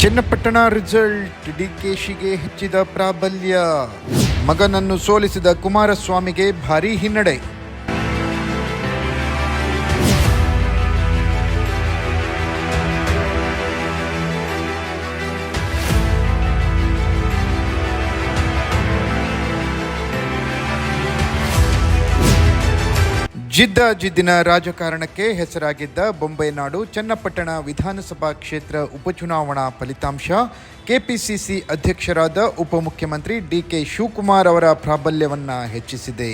Channapatna result ಡಿಕೆಶಿಗೆ ಹೆಚ್ಚಿದ ಪ್ರಾಬಲ್ಯ. ಮಗನನ್ನು ಸೋಲಿಸಿದ ಕುಮಾರಸ್ವಾಮಿಗೆ ಭಾರೀ ಹಿನ್ನಡೆ. ಜಿದ್ದ ಜಿದ್ದಿನ ರಾಜಕಾರಣಕ್ಕೆ ಹೆಸರಾಗಿದ್ದ ಬೊಂಬೈನಾಡು ಚನ್ನಪಟ್ಟಣ ವಿಧಾನಸಭಾ ಕ್ಷೇತ್ರ ಉಪಚುನಾವಣಾ ಫಲಿತಾಂಶ. ಕೆಪಿಸಿಸಿ ಅಧ್ಯಕ್ಷರಾದ ಉಪಮುಖ್ಯಮಂತ್ರಿ ಡಿಕೆ ಶಿವಕುಮಾರ್ ಅವರ ಪ್ರಾಬಲ್ಯವನ್ನು ಹೆಚ್ಚಿಸಿದೆ.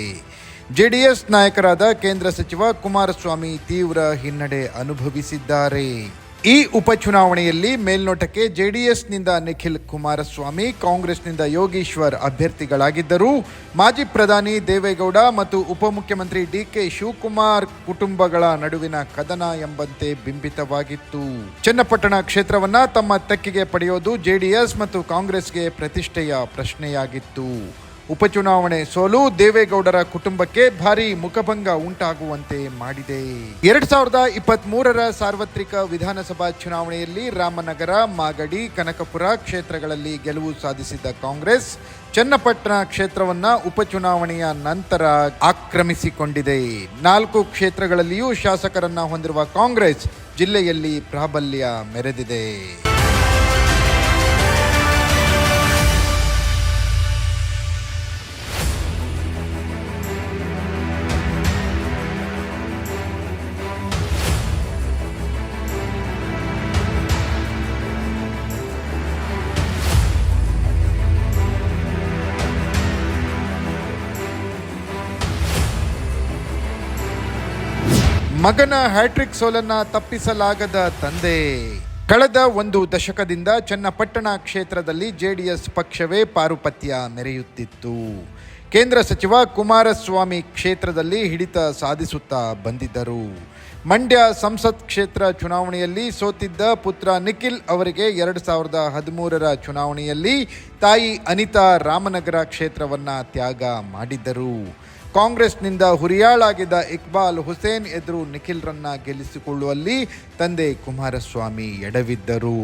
ಜೆಡಿಎಸ್ ನಾಯಕರಾದ ಕೇಂದ್ರ ಸಚಿವ ಕುಮಾರಸ್ವಾಮಿ ತೀವ್ರ ಹಿನ್ನಡೆ ಅನುಭವಿಸಿದ್ದಾರೆ. ಈ ಉಪಚುನಾವಣೆಯಲ್ಲಿ ಮೇಲ್ನೋಟಕ್ಕೆ ಜೆಡಿಎಸ್ನಿಂದ ನಿಖಿಲ್ ಕುಮಾರಸ್ವಾಮಿ, ಕಾಂಗ್ರೆಸ್ನಿಂದ ಯೋಗೀಶ್ವರ್ ಅಭ್ಯರ್ಥಿಗಳಾಗಿದ್ದರು. ಮಾಜಿ ಪ್ರಧಾನಿ ದೇವೇಗೌಡ ಮತ್ತು ಉಪಮುಖ್ಯಮಂತ್ರಿ ಡಿ ಕೆ ಶಿವಕುಮಾರ್ ಕುಟುಂಬಗಳ ನಡುವಿನ ಕದನ ಎಂಬಂತೆ ಬಿಂಬಿತವಾಗಿತ್ತು. ಚನ್ನಪಟ್ಟಣ ಕ್ಷೇತ್ರವನ್ನ ತಮ್ಮ ತೆಕ್ಕಿಗೆ ಪಡೆಯೋದು ಜೆಡಿಎಸ್ ಮತ್ತು ಕಾಂಗ್ರೆಸ್ಗೆ ಪ್ರತಿಷ್ಠೆಯ ಪ್ರಶ್ನೆಯಾಗಿತ್ತು. ಉಪಚುನಾವಣೆ ಸೋಲು ದೇವೇಗೌಡರ ಕುಟುಂಬಕ್ಕೆ ಭಾರಿ ಮುಖಭಂಗ ಉಂಟಾಗುವಂತೆ ಮಾಡಿದೆ. ಎರಡ್ ಸಾವಿರದ ಇಪ್ಪತ್ತ್ ಮೂರರ ಸಾರ್ವತ್ರಿಕ ವಿಧಾನಸಭಾ ಚುನಾವಣೆಯಲ್ಲಿ ರಾಮನಗರ, ಮಾಗಡಿ, ಕನಕಪುರ ಕ್ಷೇತ್ರಗಳಲ್ಲಿ ಗೆಲುವು ಸಾಧಿಸಿದ್ದ ಕಾಂಗ್ರೆಸ್ ಚನ್ನಪಟ್ಟಣ ಕ್ಷೇತ್ರವನ್ನ ಉಪಚುನಾವಣೆಯ ನಂತರ ಆಕ್ರಮಿಸಿಕೊಂಡಿದೆ. ನಾಲ್ಕು ಕ್ಷೇತ್ರಗಳಲ್ಲಿಯೂ ಶಾಸಕರನ್ನ ಹೊಂದಿರುವ ಕಾಂಗ್ರೆಸ್ ಜಿಲ್ಲೆಯಲ್ಲಿ ಪ್ರಾಬಲ್ಯ ಮೆರೆದಿದೆ. ಮಗನ ಹ್ಯಾಟ್ರಿಕ್ ಸೋಲನ್ನ ತಪ್ಪಿಸಲಾಗದ ತಂದೆ. ಕಳೆದ ಒಂದು ದಶಕದಿಂದ ಚನ್ನಪಟ್ಟಣ ಕ್ಷೇತ್ರದಲ್ಲಿ ಜೆಡಿಎಸ್ ಪಕ್ಷವೇ ಪಾರುಪತ್ಯ ಮೆರೆಯುತ್ತಿತ್ತು. ಕೇಂದ್ರ ಸಚಿವ ಕುಮಾರಸ್ವಾಮಿ ಕ್ಷೇತ್ರದಲ್ಲಿ ಹಿಡಿತ ಸಾಧಿಸುತ್ತಾ ಬಂದಿದ್ದರು. ಮಂಡ್ಯ ಸಂಸತ್ ಕ್ಷೇತ್ರ ಚುನಾವಣೆಯಲ್ಲಿ ಸೋತಿದ್ದ ಪುತ್ರ ನಿಖಿಲ್ ಅವರಿಗೆ ಎರಡು ಸಾವಿರದ ಹದಿಮೂರರ ಚುನಾವಣೆಯಲ್ಲಿ ತಾಯಿ ಅನಿತಾ ರಾಮನಗರ ಕ್ಷೇತ್ರವನ್ನು ತ್ಯಾಗ ಮಾಡಿದ್ದರು. ಕಾಂಗ್ರೆಸ್ನಿಂದ ಹುರಿಯಾಳಾಗಿದ್ದ ಇಕ್ಬಾಲ್ ಹುಸೇನ್ ಎದುರು ನಿಖಿಲ್ರನ್ನ ಗೆಲ್ಲಿಸಿಕೊಳ್ಳುವಲ್ಲಿ ತಂದೆ ಕುಮಾರಸ್ವಾಮಿ ಎಡವಿದ್ದರು.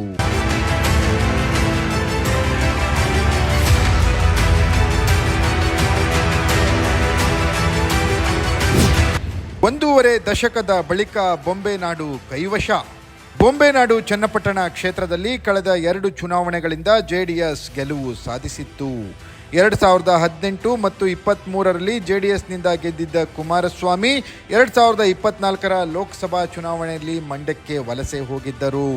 ಒಂದೂವರೆ ದಶಕದ ಬಳಿಕ ಬೊಂಬೆ ನಾಡು ಕೈವಶ. ಬೊಂಬೆನಾಡು ಚನ್ನಪಟ್ಟಣ ಕ್ಷೇತ್ರದಲ್ಲಿ ಕಳೆದ ಎರಡು ಚುನಾವಣೆಗಳಿಂದ ಜೆಡಿಎಸ್ ಗೆಲುವು ಸಾಧಿಸಿತ್ತು. ಎರಡು ಸಾವಿರದ ಹದಿನೆಂಟು ಮತ್ತು ಇಪ್ಪತ್ತ್ಮೂರರಲ್ಲಿ ಎಸ್ನಿಂದ ಗೆದ್ದಿದ್ದ ಕುಮಾರಸ್ವಾಮಿ ಎರಡು ಸಾವಿರದ ಇಪ್ಪತ್ನಾಲ್ಕರ ಲೋಕಸಭಾ ಚುನಾವಣೆಯಲ್ಲಿ ಮಂಡ್ಯಕ್ಕೆ ವಲಸೆ ಹೋಗಿದ್ದರು.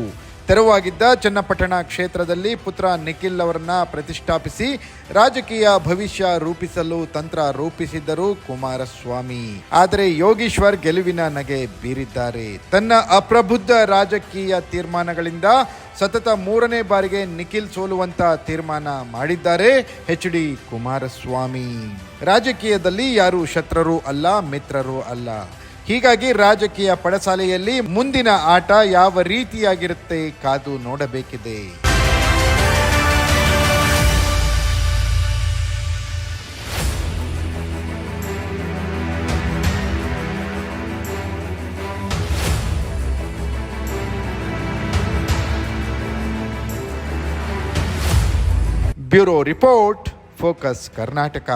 ತೆರವಾಗಿದ್ದ ಚನ್ನಪಟ್ಟಣ ಕ್ಷೇತ್ರದಲ್ಲಿ ಪುತ್ರ ನಿಖಿಲ್ ಅವರನ್ನ ಪ್ರತಿಷ್ಠಾಪಿಸಿ ರಾಜಕೀಯ ಭವಿಷ್ಯ ರೂಪಿಸಲು ತಂತ್ರ ರೂಪಿಸಿದ್ದರು ಕುಮಾರಸ್ವಾಮಿ. ಆದರೆ ಯೋಗೀಶ್ವರ್ ಗೆಲುವಿನ ನಗೆ ಬೀರಿದ್ದಾರೆ. ತನ್ನ ಅಪ್ರಬುದ್ಧ ರಾಜಕೀಯ ತೀರ್ಮಾನಗಳಿಂದ ಸತತ ಮೂರನೇ ಬಾರಿಗೆ ನಿಖಿಲ್ ಸೋಲುವಂತ ತೀರ್ಮಾನ ಮಾಡಿದ್ದಾರೆ ಎಚ್ ಡಿ ಕುಮಾರಸ್ವಾಮಿ. ರಾಜಕೀಯದಲ್ಲಿ ಯಾರು ಶತ್ರರು ಅಲ್ಲ, ಮಿತ್ರರು ಅಲ್ಲ. ಹೀಗಾಗಿ ರಾಜಕೀಯ ಪಡಸಾಲೆಯಲ್ಲಿ ಮುಂದಿನ ಆಟ ಯಾವ ರೀತಿಯಾಗಿರುತ್ತೆ ಕಾದು ನೋಡಬೇಕಿದೆ. Bureau report focus Karnataka.